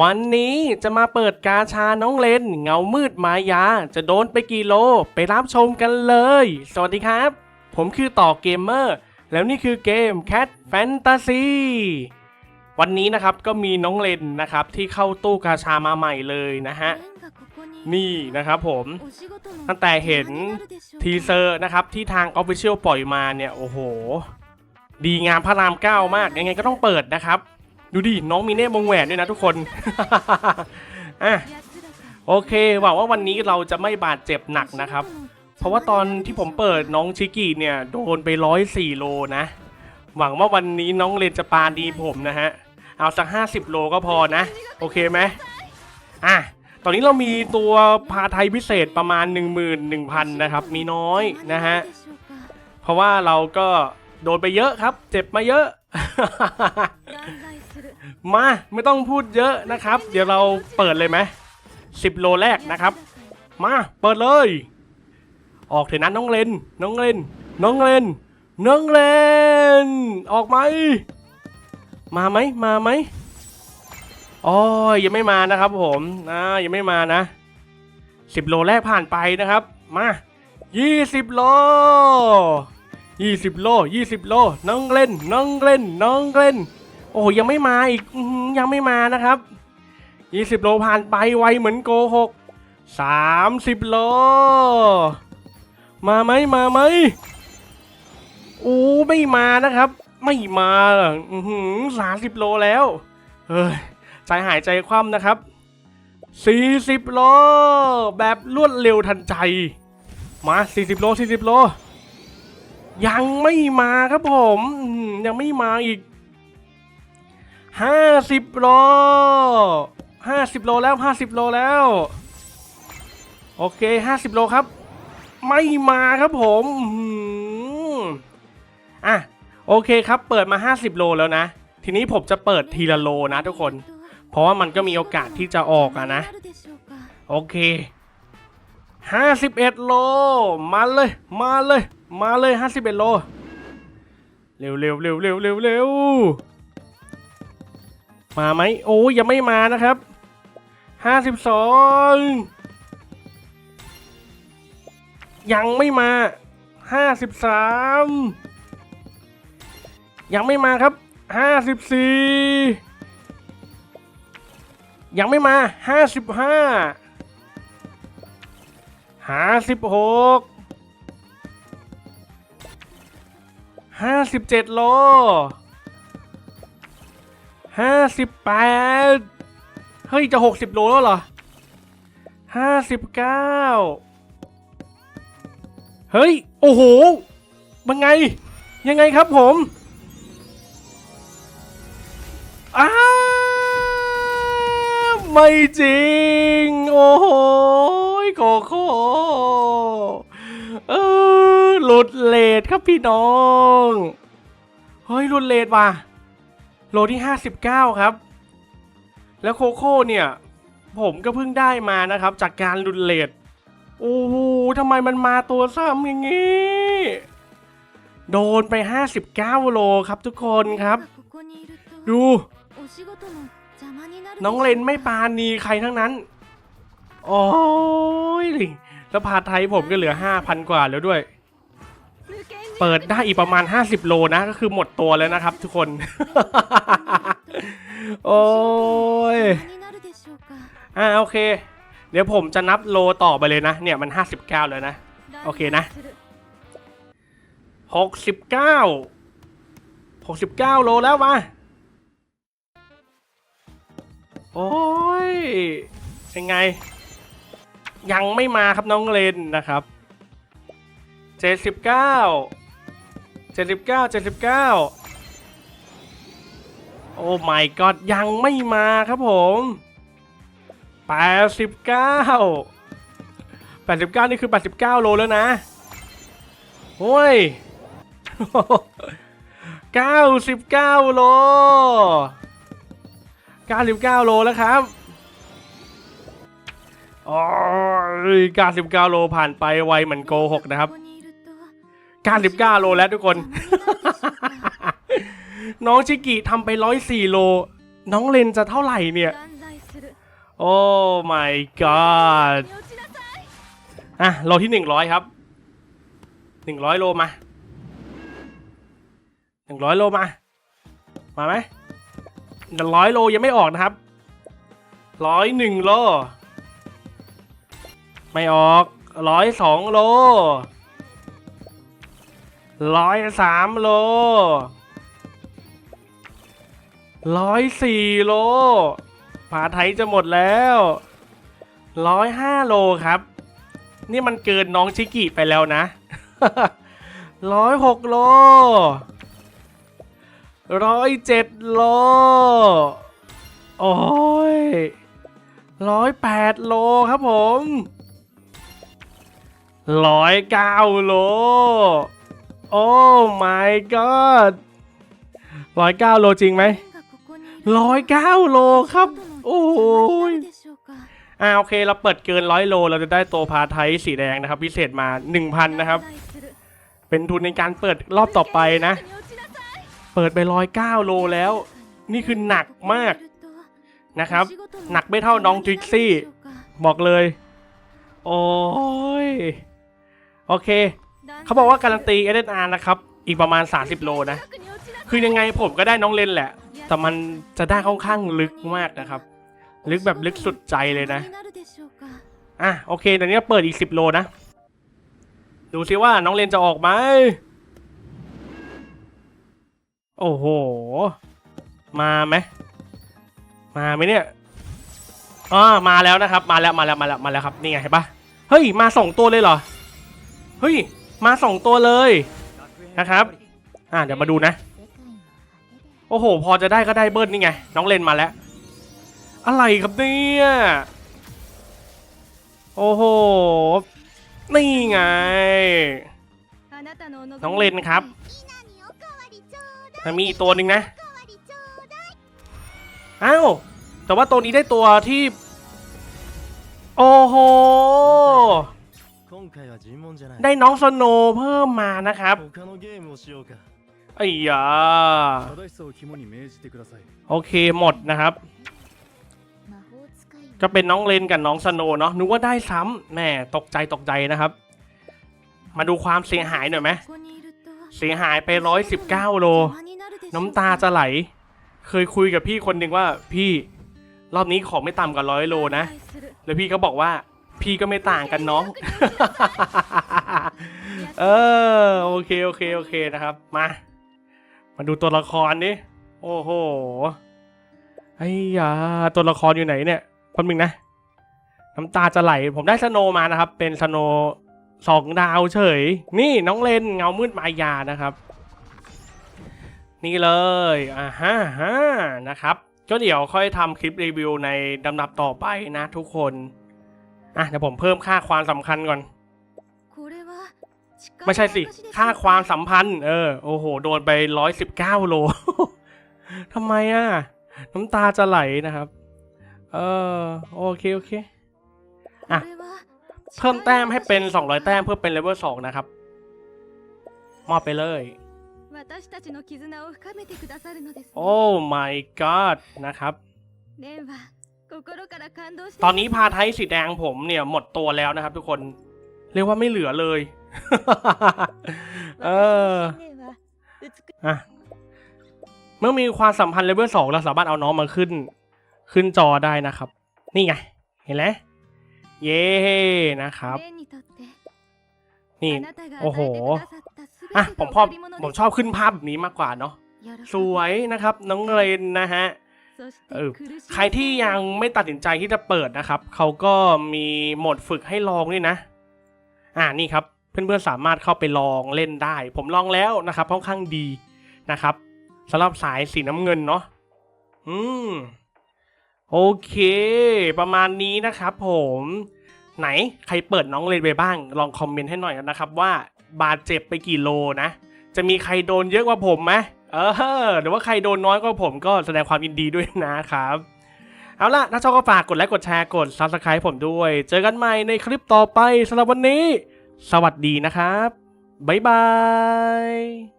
วันนี้จะมาเปิดกาชาน้องเลน เงามืดมายา จะโดนไปกี่โล ไปรับชมกันเลย สวัสดีครับ ผมคือต่อเกมเมอร์ แล้วนี่คือเกม Cat Fantasy วันนี้นะครับก็มีน้องเลนนะครับที่เข้าตู้กาชามาใหม่เลยนะฮะ นี่นะครับผมตั้งแต่เห็นทีเซอร์นะครับที่ทาง Official ปล่อยมาเนี่ย โอ้โห ดีงามพระรามเก้ามากยังไงก็ต้องเปิดนะครับ ดูดิ น้องมีเน่วงแหวนด้วยนะทุกคน อะโอเคหวังว่าวันนี้เราจะไม่บาดเจ็บหนักนะครับ เพราะว่าตอนที่ผมเปิดน้องชิกิเนี่ย โดนไปร้อยสี่โลนะ หวังว่าวันนี้น้องเลนจะปาดีผมนะฮะ เอาสักห้าสิบโลก็พอนะ โอเคไหมอะตอนนี้เรามีตัวพาไทยพิเศษประมาณ 1 1 0 0 0 นะครับ มีน้อยนะฮะ เพราะว่าเราก็โดนไปเยอะครับ เจ็บมาเยอะ มาไม่ต้องพูดเยอะนะครับ เดี๋ยวเราเปิดเลยไหมสิบโลแรกนะครับ มาเปิดเลย ออกเถอะนะน้องเลนน้องเลนน้องเลนน้องเลนออกไหมมาไหมมาไหมอ๋อยังไม่มานะครับผมอ่ายังไม่มานะสิบโลแรกผ่านไปนะครับ มายี่สิบโลยี่สิบโลยี่สิบโลน้องเล่นน้องเล่นน้องเล่น โอ้ยังไม่มาอีกยังไม่มานะครับ 20 โลผ่านไปไวเหมือนโกหก30 โล มาไหมมาไหมโอ้ไม่มานะครับ ไม่มาอือหือ30โลแล้วเฮ้ยใจหายใจคว่ำนะครับ40โล แบบรวดเร็วทันใจ มา40โล40โล ยังไม่มาครับผม ยังไม่มาอีก ห้าสิบโลห้าสิบโลแล้วห้าสิบโลแล้ว โอเคห้าสิบโลครับ ไม่มาครับผมอะโอเคครับ เปิดมา 50 โลแล้วนะ ทีนี้ผมจะเปิดทีละโลนะทุกคน เพราะว่ามันก็มีโอกาสที่จะออกอะนะ โอเค 51 โล มาเลย มาเลย มาเลย 51 โล เร็วเร็วเร็วเร็วเร็วเร็ว มาไหมโอ้ยยังไม่มานะครับห้าสิบสองยังไม่มาห้าสิบสามยังไม่มาครับห้าสิบสี่ยังไม่มาห้าสิบห้าห้าสิบหกห้าสิบเจ็ดโล ห้าสิบแปดเฮ้ย จะหกสิบโลแล้วเหรอห้าสิบเก้าเฮ้ย โอ้โห มันไง ยังไงครับผมอ้าไม่จริง โอ้โหโคโคเออหลุดเลทครับพี่น้อง เฮ้ยหลุดเลทว่ะ โลที่ 59 ครับ แล้วโคโค่เนี่ย ผมก็เพิ่งได้มานะครับ จากการลุนเลดโอ้โหทำไมมันมาตัวซ้ำอย่างนี้ โดนไป 59 โลครับทุกคนครับ ดู น้องเลนไม่ปาณีใครทั้งนั้น โอ้ยแล้วพาไทยผมก็เหลือ 5,000 กว่าแล้วด้วย เปิดได้อีกประมาณ 50 โลนะ ก็คือหมดตัวแล้วนะครับทุกคน โอ้ยอ่าโอเค เดี๋ยวผมจะนับโลต่อไปเลยนะ เนี่ยมัน 59แล้วนะ โอเคนะ 69 69 โลแล้วมา โอ้ยยังไง ยังไม่มาครับน้องเลนนะครับ 79 79 79โอ้ my god ยังไม่มาครับผม89 89นี่คือ89โลแล้วนะโอ้ย99โล99โลแล้วครับโอ้ย99โลผ่านไปไวเหมือนโกหกนะครับ 99 โลแล้วทุกคน น้องชิกิทำไป 104 โล น้องเลนจะเท่าไหร่เนี่ย โอ้ my god อะ โลที่หนึ่งร้อยครับหนึ่งร้อยโลมาหนึ่งร้อยโลมา มาไหมร้อยโลยังไม่ออกนะครับ ร้อยหนึ่งโล ไม่ออกร้อยสองโล ร้อยสามโลร้อยสี่โลผาไทยจะหมดแล้วร้อยห้าโลครับ นี่มันเกินน้องชิกิไปแล้วนะร้อยหกโลร้อยเจ็ดโล โอ้ยร้อยแปดโลครับผมร้อยเก้าโล โอ้ my god ร้อยเก้าโลจริงไหมร้อยเก้าโลครับ โอ้ยอ่าโอเคเราเปิดเกินร้อยโล เราจะได้โตพาไทยสีแดงนะครับ พิเศษมา1,000นนะครับ เป็นทุนในการเปิดรอบต่อไปนะ เปิดไปร้อยเก้าโลแล้ว นี่คือหนักมากนะครับ หนักไม่เท่าน้องทริกซี่ บอกเลย โอ้ย โอเค เขาบอกว่าการันตี SNR นอาร์นะครับ อีกประมาณ 30 โลนะ คือยังไงผมก็ได้น้องเลนแหละ แต่มันจะได้ค่อนข้างลึกมากนะครับ ลึกแบบลึกสุดใจเลยนะ อะโอเคตอนนี้เปิดอีก 10 โลนะ ดูซิว่าน้องเลนจะออกไหม โอ้โห มาไหม มาไหมเนี่ยอ่ามาแล้วนะครับ มาแล้วมาแล้วมาแล้วมาแล้วครับ นี่ไงเห็นปะเฮ้ย มาสองตัวเลยเหรอ เฮ้ย มาสองตัวเลยนะครับอ่าเดี๋ยวมาดูนะ โอ้โห พอจะได้ก็ได้เบิ้ลนี่ไง น้องเลนมาแล้ว อะไรครับเนี่ย โอ้โห นี่ไง น้องเลนครับมีอีกตัวหนึ่งนะ อ้าว แต่ว่าตัวนี้ได้ตัวที่ โอ้โห ได้น้องสโนเพิ่มมานะครับไอ้ยาโอเคหมดนะครับ จะเป็นน้องเลนกับน้องสโนเนาะนึกว่าได้ซ้ำแม่ตกใจตกใจนะครับ มาดูความเสียหายหน่อยไหมเสียหายไปร้อยสิบเก้าโล น้ำตาจะไหล เคยคุยกับพี่คนหนึ่งว่าพี่รอบนี้ขอไม่ต่ำกว่าร้อยโลนะ แล้วพี่ก็บอกว่า พี่ก็ไม่ต่างกันน้อง เออโอเคโอเคโอเคนะครับ มา มาดูตัวละครนี้โอ้โหไอ้ยาตัวละครอยู่ไหนเนี่ยคนหนึ่งนะ น้ำตาจะไหล ผมได้สโนว์มานะครับ เป็นสโนว์สองดาวเฉย นี่น้องเลนเงามืดมายานะครับ นี่เลยอ่าฮะฮะนะครับ ก็เดี๋ยวค่อยทำคลิปรีวิวในลำดับต่อไปนะทุกคน อะเดี๋ยวผมเพิ่มค่าความสำคัญก่อน ไม่ใช่สิ ค่าความสัมพันธ์ เออ โอ้โห โดนไปร้อยสิบเก้าโลทำไมอะ น้ำตาจะไหลนะครับ เออ โอเค โอเค อะ เพิ่มแต้มให้เป็น200แต้มเพื่อเป็นเลเวล2นะครับ มอบไปเลยโอ้ my god นะครับ ตอนนี้พาไทยสีแดงผมเนี่ยหมดตัวแล้วนะครับ ทุกคน เรียกว่าไม่เหลือเลย เอออะเมื่อมีความสัมพันธ์เลเวลสองเราสามารถเอาน้องมาขึ้น ขึ้นจอได้นะครับ นี่ไง เห็นไหมเย้นะครับ นี่ โอ้โหอะผมชอบผมชอบขึ้นภาพแบบนี้มากกว่าเนาะสวยนะครับ น้องเรนนะฮะ เออใครที่ยังไม่ตัดสินใจที่จะเปิดนะครับ เขาก็มีโหมดฝึกให้ลองด้วยนะ อ่านี่ครับ เพื่อนๆสามารถเข้าไปลองเล่นได้ ผมลองแล้วนะครับค่อนข้างดีนะครับสำหรับสายสีน้ำเงินเนาะอืมโอเค ประมาณนี้นะครับ ผมไหนใครเปิดน้องเลนไปบ้าง ลองคอมเมนต์ให้หน่อยนะครับว่าบาดเจ็บไปกี่โลนะ จะมีใครโดนเยอะกว่าผมไหม เออหรือว่าใครโดนน้อยกว่าผมก็แสดงความยินดีด้วยนะครับ เอาล่ะถ้าชอบก็ฝากกดไลค์กดแชร์กด subscribe ผมด้วย เจอกันใหม่ในคลิปต่อไปสำหรับวันนี้ สวัสดีนะครับ บ๊ายบาย